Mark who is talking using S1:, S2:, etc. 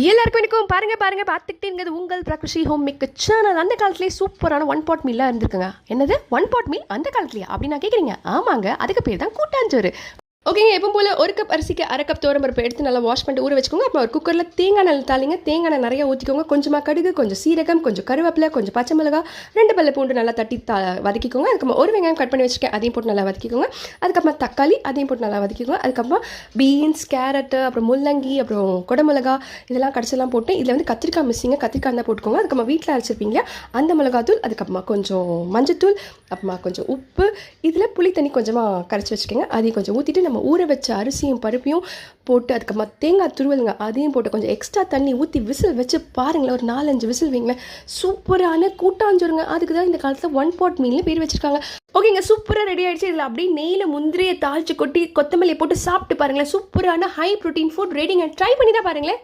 S1: எல்லாருக்கும் எனக்கும் பாருங்க பாருங்க பார்த்துக்கிட்டே இருக்கிறது உங்கள் பிரகிருஷி ஹோம் மேக் சேனல் அந்த காலத்துலேயே சூப்பரான ஒன் பாட் மீலாக இருந்திருக்குங்க. என்னது? ஒன் பாட் மீல் அந்த காலத்துலயா? அப்படின்னு நான் கேட்குறீங்க ஆமாங்க. அதுக்கு பேர் தான் கூட்டாஞ்சோறு. ஓகேங்க எப்போ போல் ஒரு கப் அரிசிக்கு அரை கப் பருப்பு எடுத்து நல்லா வாஷ் பண்ணிட்டு ஊற வச்சுக்கோங்க. அப்புறம் ஒரு குக்கரில் தேங்காய் எண்ணெய் தாளிங்க. தேங்காய் நிறைய ஊற்றிக்கோங்க கொஞ்சமாக கடுகு கொஞ்சம் சீரகம் கொஞ்சம் கருவேப்பிலை கொஞ்சம் பச்சை மிளகா ரெண்டு பல்ல பூண்டு நல்லா தட்டி த வதக்கிக்கோங்க. அதுக்கப்புறம் ஒரு வெங்காயம் கட் பண்ணி வச்சுருக்கேன். அதையும் போட்டு நல்லா வதக்கிக்கோங்க. அதுக்கப்புறம் தக்காளி அதையும் போட்டு நல்லா வதக்கிக்கோங்க. அதுக்கப்புறம் பீன்ஸ் கேரட்டு அப்புறம் முள்ளங்கி அப்புறம் குடமிளகா இதெல்லாம் கடைசியெல்லாம் போட்டு இதில் வந்து கத்திரிக்காய் மிஸ்ஸிங்க. கத்திரிக்காய் தான் போட்டுக்கோங்க. அதுக்கப்புறம் வீட்டில் அரைச்சிருப்பீங்க அந்த மிளகாத்தூள் அதுக்கப்புறமா கொஞ்சம் மஞ்சத்தூள் அப்புறமா கொஞ்சம் உப்பு. இதில் புளி தண்ணி கொஞ்சமாக கரைச்சி வச்சுக்கோங்க. அதையும் கொஞ்சம் ஊற்றிட்டு நம்ம ஊற வச்ச அரிசியும் பருப்பையும் போட்டு அதுக்கப்புறமா தேங்காய் துருவலுங்க அதையும் போட்டு கொஞ்சம் எக்ஸ்ட்ரா தண்ணி ஊற்றி விசில் வச்சு பாருங்களேன் ஒரு நாலஞ்சு விசில் வைங்களேன். சூப்பரான கூட்டாஞ்சோருங்க அதுக்கு தான் இந்த காலத்தில் ஒன் பாட் மீல்னு பேர் வச்சுருக்காங்க. ஓகேங்க சூப்பராக ரெடி ஆகிடுச்சு இதில் அப்படியே நெய்யில் முந்திரியை தாளித்து கொட்டி கொத்தமல்லியை போட்டு சாப்பிட்டு பாருங்களேன். சூப்பரான ஹை ப்ரோட்டீன் ஃபுட் ரெடிங்க ட்ரை பண்ணி தான் பாருங்களேன்.